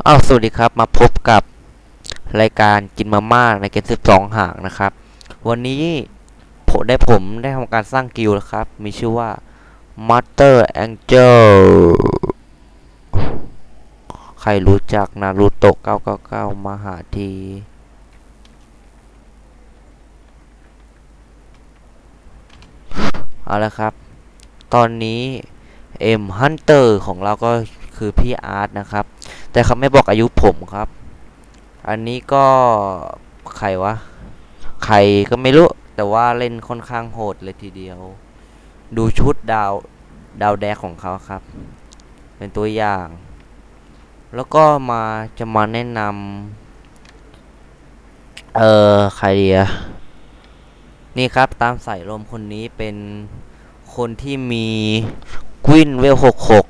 อ้าวสวัสดีครับมาพบกับรายการกินมาม่าในเกม12หางนะครับ วันนี้ผมได้ผมได้ทำการสร้างกิลด์แล้วครับ มีชื่อว่า Master Angel ใครรู้จักนารูโตะ999มาหาที เอาละครับ ตอนนี้ M Hunter ของเราก็คือพี่อาร์ตนะครับ แต่เขาไม่บอกอายุผมครับ อันนี้ก็ใครวะ ใครก็ไม่รู้ แต่ว่าเล่นค่อนข้างโหดเลยทีเดียว ดูชุดดาวดาวแดกของเขาครับ เป็นตัวอย่าง แล้วก็มาจะมาแนะนำเอ่อใครดีอะนี่ครับตามสายลมคนนี้เป็นคนที่มีกวินเวลหกหก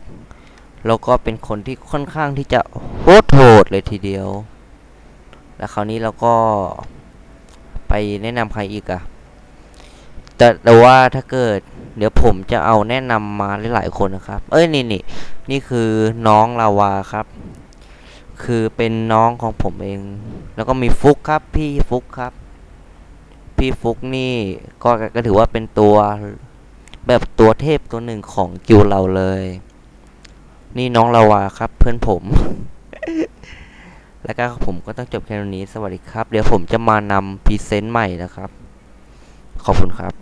แล้วก็เป็นคนที่ค่อนข้างที่จะโหดโหดเลยทีเดียว แล้วคราวนี้เราก็ไปแนะนำใครอีกอะแต่แต่ว่าถ้าเกิด เดี๋ยวผมจะเอาแนะนำมาหลายๆคนนะครับ เอ้ยนี่นี่นี่คือน้องลาวาครับ คือเป็นน้องของผมเอง แล้วก็มีฟุกครับ พี่ฟุกครับ พี่ฟุกนี่ก็ก็ถือว่าเป็นตัวแบบตัวเทพตัวหนึ่งของกิวเราเลย นี่น้องลาวาครับ เพื่อนผม แล้วก็ผมก็ต้องจบแค่นี้สวัสดีครับ เดี๋ยวผมจะมานำพรีเซนต์ใหม่นะครับ ขอบคุณครับ